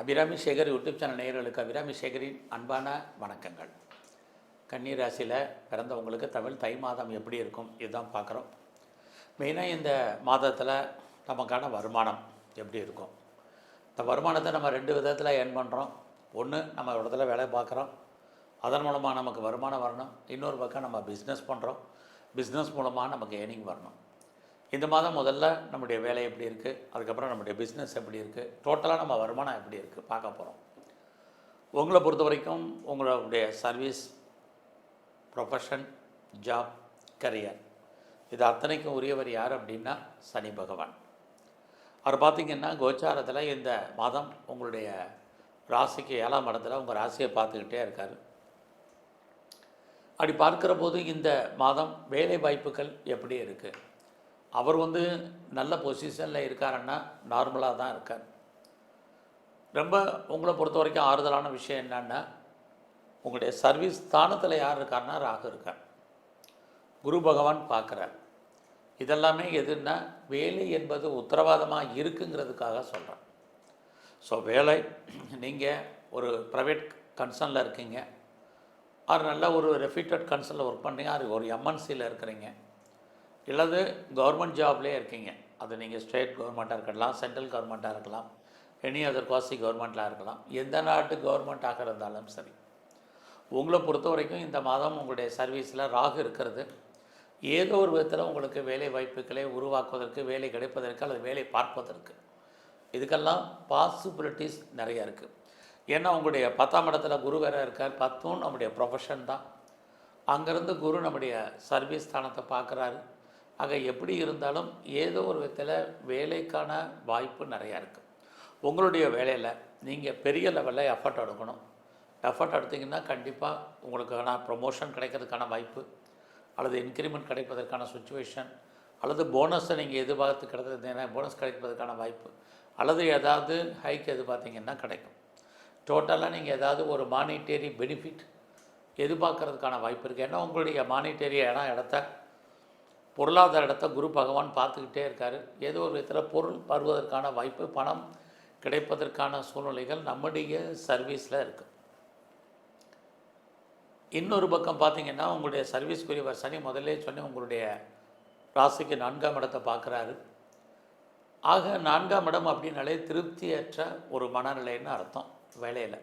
Abirami Sekar YouTube channel நேயர்களுக்கு அபிராமி சேகரின் அன்பான வணக்கங்கள். கன்னி ராசியில் பிறந்தவங்களுக்கு தமிழ் தை மாதம் எப்படி இருக்கும் இதுதான் பார்க்குறோம். மெயினாக இந்த மாதத்தில் நமக்கான வருமானம் எப்படி இருக்கும்? இந்த வருமானத்தை நம்ம ரெண்டு விதத்தில் ஏர்ன் பண்ணுறோம் ஒன்று நம்ம ஒரு இடத்துல வேலை பார்க்குறோம். அதன் மூலமாக நமக்கு வருமானம் வரணும். இன்னொரு பக்கம் நம்ம பிஸ்னஸ் பண்ணுறோம் பிஸ்னஸ் மூலமாக நமக்கு ஏர்னிங் வரணும். இந்த மாதம் முதல்ல நம்முடைய வேலை எப்படி இருக்குது அதுக்கப்புறம் நம்முடைய பிஸ்னஸ் எப்படி இருக்குது டோட்டலாக நம்ம வருமானம் எப்படி இருக்குது பார்க்க போகிறோம் உங்களை பொறுத்த வரைக்கும் உங்களுடைய சர்வீஸ் ப்ரொஃபஷன் ஜாப் கரியர் இது அத்தனைக்கும் உரியவர் யார் அப்படின்னா சனி பகவான். அவர் பார்த்திங்கன்னா கோச்சாரத்தில் இந்த மாதம் உங்களுடைய ராசிக்கு ஏழாம் இடத்துல உங்கள் ராசியை பார்த்துக்கிட்டே இருக்கார். அப்படி பார்க்குற போது இந்த மாதம் வேலை வாய்ப்புகள் எப்படி இருக்குது அவர் வந்து நல்ல பொசிஷனில் இருக்காருன்னா நார்மலாக தான் இருக்கார். ரொம்ப உங்களை பொறுத்த வரைக்கும் ஆறுதலான விஷயம் என்னன்னா உங்களுடைய சர்வீஸ் ஸ்தானத்தில் யார் இருக்காருன்னா ராகு இருக்கார். குரு பகவான் பார்க்குறார். இதெல்லாமே எதுன்னா வேலை என்பது உத்தரவாதமாக இருக்குங்கிறதுக்காக சொல்கிறேன் ஸோ வேலை நீங்கள் ஒரு ப்ரைவேட் கன்சர்னில் இருக்கீங்க. ஆர் நல்ல ஒரு ரெஃபியூட்டட் கன்சர்னில் ஒர்க் பண்ணுறீங்க அது ஒரு எம்என்சியில் இருக்கிறீங்க. இல்லது கவர்மெண்ட் ஜாப்லேயே இருக்கீங்க. அது நீங்கள் ஸ்டேட் கவர்மெண்ட்டாக இருக்கலாம் சென்ட்ரல் கவர்மெண்ட்டாக இருக்கலாம் எனி அதர் காசி கவர்மெண்ட்டாக இருக்கலாம். எந்த நாட்டு கவர்மெண்ட்டாக இருந்தாலும் சரி. உங்களை பொறுத்த வரைக்கும் இந்த மாதம் உங்களுடைய சர்வீஸில் ராகு இருக்கிறது. ஏதோ ஒரு விதத்தில் உங்களுக்கு வேலை வாய்ப்புகளை உருவாக்குவதற்கு வேலை கிடைப்பதற்கு அல்லது வேலை பார்ப்பதற்கு. இதுக்கெல்லாம் பாசிபிலிட்டிஸ் நிறையா இருக்குது ஏன்னா உங்களுடைய பத்தாம் இடத்துல குரு வேற இருக்கார். பத்தும் நம்முடைய ப்ரொஃபஷன் தான். அங்கேருந்து குரு நம்முடைய சர்வீஸ் ஸ்தானத்தை பார்க்குறாரு. ஆக எப்படி இருந்தாலும் ஏதோ ஒரு விதத்தில் வேலைக்கான வாய்ப்பு நிறையா இருக்குது உங்களுடைய வேலையில் நீங்கள் பெரிய லெவலில் எஃபர்ட் எடுக்கணும். எஃபர்ட் எடுத்திங்கன்னா கண்டிப்பாக உங்களுக்கான ப்ரொமோஷன் கிடைக்கிறதுக்கான வாய்ப்பு அல்லது இன்க்ரிமெண்ட் கிடைப்பதற்கான சுச்சுவேஷன் அல்லது போனஸை நீங்கள் எதிர்பார்த்து கிடைத்ததுன்னா போனஸ் கிடைப்பதற்கான வாய்ப்பு அல்லது ஏதாவது ஹைக் எதிர்பார்த்தீங்கன்னா கிடைக்கும். டோட்டலாக நீங்கள் ஏதாவது ஒரு மானிட்டரி பெனிஃபிட் எதிர்பார்க்கறதுக்கான வாய்ப்பு இருக்குது ஏன்னா உங்களுடைய மானிட்டரி இடம் இடத்த பொருளாதார இடத்த குரு பகவான் பார்த்துக்கிட்டே இருக்கார். ஏதோ ஒரு விதத்தில் பொருள் வருவதற்கான வாய்ப்பு பணம் கிடைப்பதற்கான சூழ்நிலைகள் நம்முடைய சர்வீஸில் இருக்குது இன்னொரு பக்கம் பார்த்தீங்கன்னா உங்களுடைய சர்வீஸ்க்குரியவர் சனி முதல்லே சொன்னேன் உங்களுடைய ராசிக்கு நான்காம் இடத்தை பார்க்குறாரு. ஆக நான்காம் இடம் அப்படின்னாலே திருப்தியற்ற ஒரு மனநிலைன்னு அர்த்தம் வேலையில்.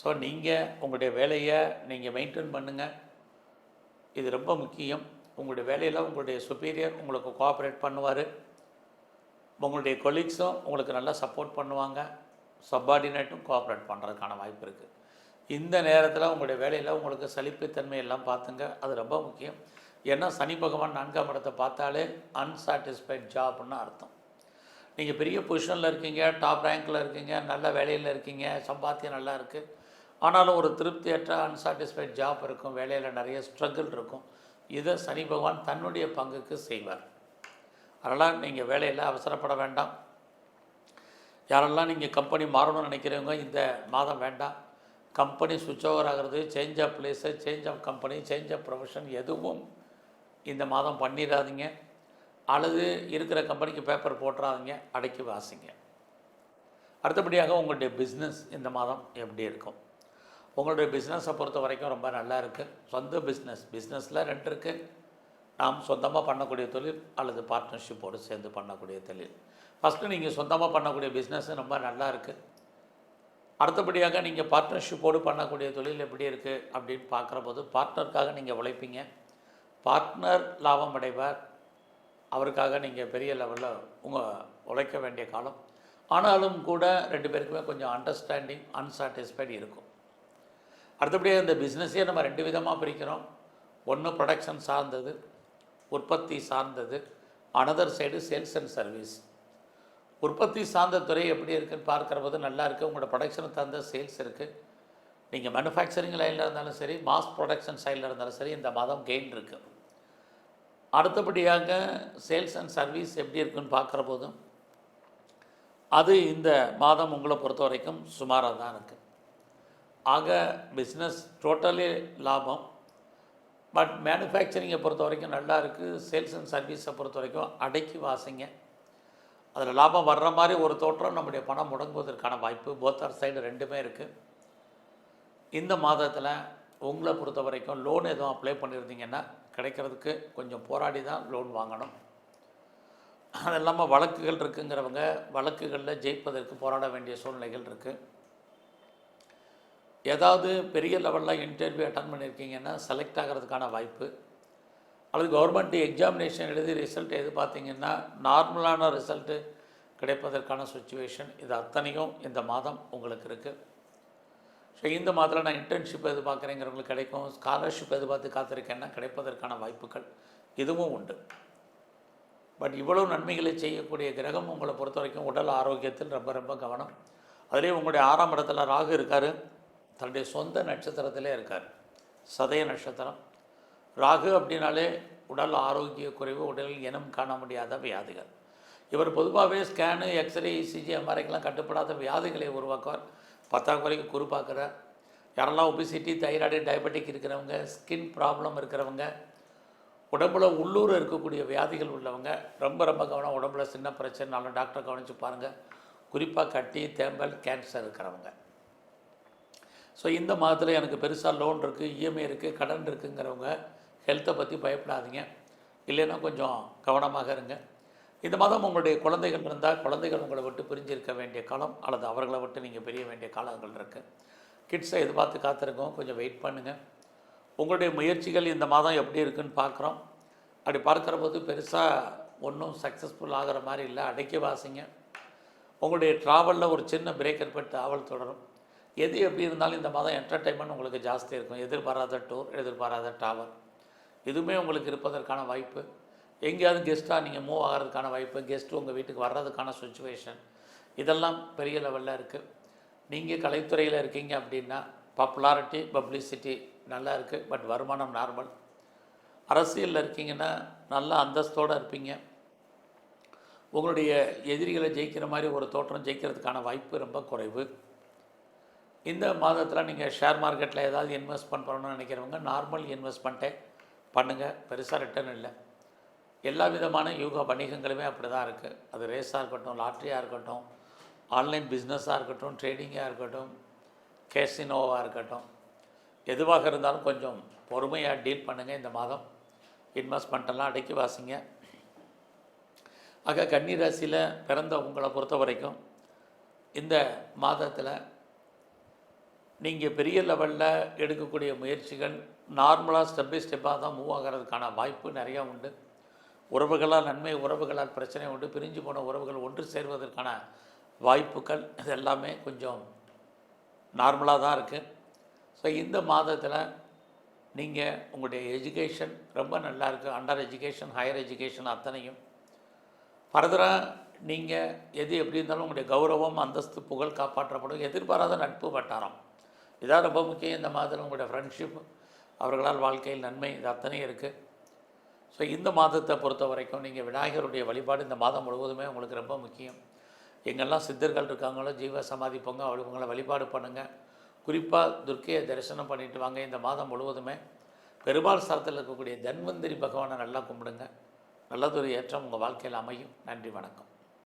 ஸோ நீங்கள் உங்களுடைய வேலையை நீங்கள் மெயின்டைன் பண்ணுங்கள் இது ரொம்ப முக்கியம். உங்களுடைய வேலையில் உங்களுடைய சுப்பீரியர் உங்களுக்கு கோஆப்ரேட் பண்ணுவார். உங்களுடைய கொலீக்ஸும் உங்களுக்கு நல்லா சப்போர்ட் பண்ணுவாங்க. சப்பார்டினேட்டும் கோஆப்ரேட் பண்ணுறதுக்கான வாய்ப்பு இருக்குது இந்த நேரத்தில் உங்களுடைய வேலையில் உங்களுக்கு சலிப்புத்தன்மை எல்லாம் பார்த்துங்க. அது ரொம்ப முக்கியம். ஏன்னா சனி பகவான் நான்காம் இடத்தை பார்த்தாலே அன்சாட்டிஸ்ஃபைட் ஜாப்னு அர்த்தம். நீங்கள் பெரிய பொசிஷனில் இருக்கீங்க டாப் ரேங்க்கில் இருக்கீங்க நல்ல வேலையில் இருக்கீங்க சம்பாத்தியம் நல்லா இருக்குது ஆனாலும் ஒரு திருப்தியற்ற அன்சாட்டிஸ்ஃபைட் ஜாப் இருக்கும். வேலையில் நிறைய ஸ்ட்ரகிள் இருக்கும். இதை சனி பகவான் தன்னுடைய பங்குக்கு செய்வார். அதனால் நீங்கள் வேலையில் அவசரப்பட வேண்டாம். யாரெல்லாம் நீங்கள் கம்பெனி மாறணும்னு நினைக்கிறவங்க இந்த மாதம் வேண்டாம். கம்பெனி சுவிட்ச் ஓவர் ஆகிறது change of place change of company change of profession எதுவும் இந்த மாதம் பண்ணிடாதீங்க. அல்லது இருக்கிற கம்பெனிக்கு பேப்பர் போட்டுறாதீங்க அடக்கி வாசிங்க. அடுத்தபடியாக உங்களுடைய பிஸ்னஸ் இந்த மாதம் எப்படி இருக்கும்? உங்களுடைய பிஸ்னஸை பொறுத்த வரைக்கும் ரொம்ப நல்லா இருக்குது சொந்த பிஸ்னஸ் பிஸ்னஸில் ரெண்டு இருக்குது நாம் சொந்தமாக பண்ணக்கூடிய தொழில் அல்லது பார்ட்னர்ஷிப்போடு சேர்ந்து பண்ணக்கூடிய தொழில். ஃபஸ்ட்டு நீங்கள் சொந்தமாக பண்ணக்கூடிய பிஸ்னஸ் ரொம்ப நல்லா இருக்குது அடுத்தபடியாக நீங்கள் பார்ட்னர்ஷிப்போடு பண்ணக்கூடிய தொழில் எப்படி இருக்குது அப்படின்னு பார்க்குற போது பார்ட்னருக்காக நீங்கள் உழைப்பீங்க. பார்ட்னர் லாபம் அடைவார் அவருக்காக நீங்கள் பெரிய லெவலில் உங்கள் உழைக்க வேண்டிய காலம். ஆனாலும் கூட ரெண்டு பேருக்குமே கொஞ்சம் அண்டர்ஸ்டாண்டிங் அன்சாட்டிஸ்ஃபைடு இருக்கும். அடுத்தபடியாக இந்த பிஸ்னஸே நம்ம ரெண்டு விதமாக பிரிக்கிறோம். ஒன்று ப்ரொடக்ஷன் சார்ந்தது உற்பத்தி சார்ந்தது another side sales and service உற்பத்தி சார்ந்த துறை எப்படி இருக்குன்னு பார்க்குற போது நல்லா இருக்குது உங்களோட ப்ரொடக்ஷனை தகுந்த சேல்ஸ் இருக்குது நீங்கள் மேனுஃபேக்சரிங் லைனில் இருந்தாலும் சரி மாஸ் ப்ரொடக்ஷன் சைடில் இருந்தாலும் சரி இந்த மாதம் கெயின் இருக்குது அடுத்தபடியாக சேல்ஸ் அண்ட் சர்வீஸ் எப்படி இருக்குன்னு பார்க்குற போதும் அது இந்த மாதம் உங்களை பொறுத்த வரைக்கும் சுமாராக தான் இருக்குது ஆக பிஸ்னஸ் டோட்டலி லாபம். பட் மேனுஃபேக்சரிங்கை பொறுத்த வரைக்கும் நல்லா இருக்குது சேல்ஸ் அண்ட் சர்வீஸை பொறுத்த வரைக்கும் அடைக்கி வாசிங்க. அதில் லாபம் வர்ற மாதிரி ஒரு தோற்றம் நம்முடைய பணம் முடங்குவதற்கான வாய்ப்பு போத்தார் சைடு ரெண்டுமே இருக்குது இந்த மாதத்தில் உங்களை பொறுத்த வரைக்கும் லோன் எதுவும் அப்ளை பண்ணியிருந்தீங்கன்னா கிடைக்கிறதுக்கு கொஞ்சம் போராடி தான் லோன் வாங்கணும். அது இல்லாமல் வழக்குகள் இருக்குங்கிறவங்க வழக்குகளில் ஜெயிப்பதற்கு போராட வேண்டிய சூழ்நிலைகள் இருக்குது ஏதாவது பெரிய லெவலில் இன்டர்வியூ அட்டன் பண்ணியிருக்கீங்கன்னா செலக்ட் ஆகிறதுக்கான வாய்ப்பு. அல்லது கவர்மெண்ட் எக்ஸாமினேஷன் எழுதி ரிசல்ட் எது பார்த்தீங்கன்னா நார்மலான ரிசல்ட்டு கிடைப்பதற்கான சுச்சுவேஷன் இது அத்தனையும் இந்த மாதம் உங்களுக்கு இருக்குது ஸோ இந்த மாதத்தில் நான் இன்டர்ன்ஷிப் எதிர்பார்க்குறேங்கிறவங்களுக்கு கிடைக்கும். ஸ்காலர்ஷிப் எதிர்பார்த்து காத்திருக்கேன்னா கிடைப்பதற்கான வாய்ப்புகள் இதுவும் உண்டு. பட் இவ்வளோ நன்மைகளை செய்யக்கூடிய கிரகம் உங்களை பொறுத்த வரைக்கும் உடல் ஆரோக்கியத்தில் ரொம்ப ரொம்ப கவனம். அதிலே உங்களுடைய ஆறாம் இடத்துல ராகு இருக்கார். தன்னுடைய சொந்த நட்சத்திரத்திலே இருக்கார். சதய நட்சத்திரம். ராகு அப்படின்னாலே உடல் ஆரோக்கிய குறைவு உடலில் இனம் காண முடியாத வியாதிகள். இவர் பொதுவாகவே ஸ்கேனு எக்ஸ்ரே இசிஜி எம்ஆர்ஐக்கெல்லாம் கட்டுப்படாத வியாதிகளை உருவாக்குவார். பத்தாக்குறைக்கு குறுப்பாக்குறார் யாரெல்லாம் ஒபிசிட்டி தைராய்டு டயபெட்டிக் இருக்கிறவங்க ஸ்கின் ப்ராப்ளம் இருக்கிறவங்க உடம்புல உள்ளூர் இருக்கக்கூடிய வியாதிகள் உள்ளவங்க ரொம்ப ரொம்ப கவனம் உடம்புல சின்ன பிரச்சனைனாலும் டாக்டர் கவனித்து பாருங்கள் குறிப்பாக கட்டி தேம்பல் கேன்சர் இருக்கிறவங்க. ஸோ இந்த மாதத்தில் எனக்கு பெருசாக லோன் இருக்குது இஎம்ஐ இருக்குது கடன் இருக்குங்கிறவங்க ஹெல்த்தை பற்றி பயப்படாதீங்க. இல்லைன்னா கொஞ்சம் கவனமாக இருங்க. இந்த மாதம் உங்களுடைய குழந்தைகள் இருந்தால் குழந்தைகள் உங்களை விட்டு பிரிஞ்சிருக்க வேண்டிய காலம் அல்லது அவர்களை விட்டு நீங்கள் பிரிய வேண்டிய காலங்கள் இருக்குது கிட்ஸை எதிர்பார்த்து காத்திருக்கோம். கொஞ்சம் வெயிட் பண்ணுங்கள் உங்களுடைய முயற்சிகள் இந்த மாதம் எப்படி இருக்குன்னு பார்க்குறோம். அப்படி பார்க்குற போது பெருசாக ஒன்றும் சக்ஸஸ்ஃபுல் ஆகிற மாதிரி இல்லை. அடைக்க வாசிங்க. உங்களுடைய ட்ராவலில் ஒரு சின்ன பிரேக் ஏற்பட்டு ஆவல் தொடரும். எது எப்படி இருந்தாலும் இந்த மாதம் என்டர்டைன்மெண்ட் உங்களுக்கு ஜாஸ்தி இருக்கும். எதிர்பாராத டூர் எதிர்பாராத ட்ராவல் இதுவுமே உங்களுக்கு இருப்பதற்கான வாய்ப்பு. எங்கேயாவது கெஸ்ட்டாக நீங்கள் மூவ் ஆகிறதுக்கான வாய்ப்பு கெஸ்ட்டு உங்கள் வீட்டுக்கு வர்றதுக்கான சுச்சுவேஷன் இதெல்லாம் பெரிய லெவலில் இருக்குது நீங்கள் கலைத்துறையில் இருக்கீங்க அப்படின்னா பாப்புலாரிட்டி பப்ளிசிட்டி நல்லா இருக்குது பட் வருமானம் நார்மல் அரசியலில் இருக்கீங்கன்னா நல்ல அந்தஸ்தோடு இருப்பீங்க. உங்களுடைய எதிரிகளை ஜெயிக்கிற மாதிரி ஒரு தோற்றம் ஜெயிக்கிறதுக்கான வாய்ப்பு ரொம்ப குறைவு. இந்த மாதத்தில் நீங்கள் ஷேர் மார்க்கெட்டில் ஏதாவது இன்வெஸ்ட் பண்ணணும்னு நினைக்கிறவங்க நார்மல் இன்வெஸ்ட்மெண்ட்டே பண்ணுங்கள் பெருசாக ரிட்டர்ன் இல்லை. எல்லா விதமான யூகா வணிகங்களுமே அப்படி தான் இருக்குது அது ரேஸாக இருக்கட்டும் லாட்ரியாக இருக்கட்டும் ஆன்லைன் பிஸ்னஸாக இருக்கட்டும் ட்ரேடிங்காக இருக்கட்டும் கேசினோவாக இருக்கட்டும். எதுவாக இருந்தாலும் கொஞ்சம் பொறுமையாக டீல் பண்ணுங்கள் இந்த மாதம். இன்வெஸ்ட்மெண்ட்டெல்லாம் அடக்கி வாசிங்க. ஆக கன்னி ராசியில் பிறந்த உங்களை பொறுத்த வரைக்கும் இந்த மாதத்தில் நீங்கள் பெரிய லெவலில் எடுக்கக்கூடிய முயற்சிகள் நார்மலாக ஸ்டெப் பை ஸ்டெப்பாக தான் மூவ் ஆகிறதுக்கான வாய்ப்பு நிறையா உண்டு. உறவுகளால் நன்மை உறவுகளால் பிரச்சனை உண்டு. பிரிஞ்சு போன உறவுகள் ஒன்று சேர்வதற்கான வாய்ப்புகள் இது எல்லாமே கொஞ்சம் நார்மலாக தான் இருக்குது ஸோ இந்த மாதத்தில் நீங்கள் உங்களுடைய எஜுகேஷன் ரொம்ப நல்லா இருக்குது அண்டர் எஜுகேஷன் ஹையர் எஜுகேஷன் அத்தனையும். ஃபர்தராக நீங்கள் எது எப்படி இருந்தாலும் உங்களுடைய கௌரவம் அந்தஸ்து புகழ் காப்பாற்றப்படும். எதிர்பாராத நட்பு வட்டாரம். இதான் ரொம்ப முக்கியம் இந்த மாதத்தில் உங்களுடைய ஃப்ரெண்ட்ஷிப் அவர்களால் வாழ்க்கையில் நன்மை இது அத்தனையும் இருக்குது ஸோ இந்த மாதத்தை பொறுத்த வரைக்கும் நீங்கள் விநாயகருடைய வழிபாடு இந்த மாதம் முழுவதுமே உங்களுக்கு ரொம்ப முக்கியம். எங்கெல்லாம் சித்தர்கள் இருக்காங்களோ ஜீவ சமாதி பொங்க உங்களை வழிபாடு பண்ணுங்கள் குறிப்பாக துர்க்கையை தரிசனம் பண்ணிட்டு வாங்க இந்த மாதம் முழுவதுமே. பெருமாள் ஸ்தலத்தில் இருக்கக்கூடிய தன்வந்திரி பகவானை நல்லா கும்பிடுங்க. நல்லதொரு ஏற்றம் உங்கள் வாழ்க்கையில் அமையும். நன்றி வணக்கம்.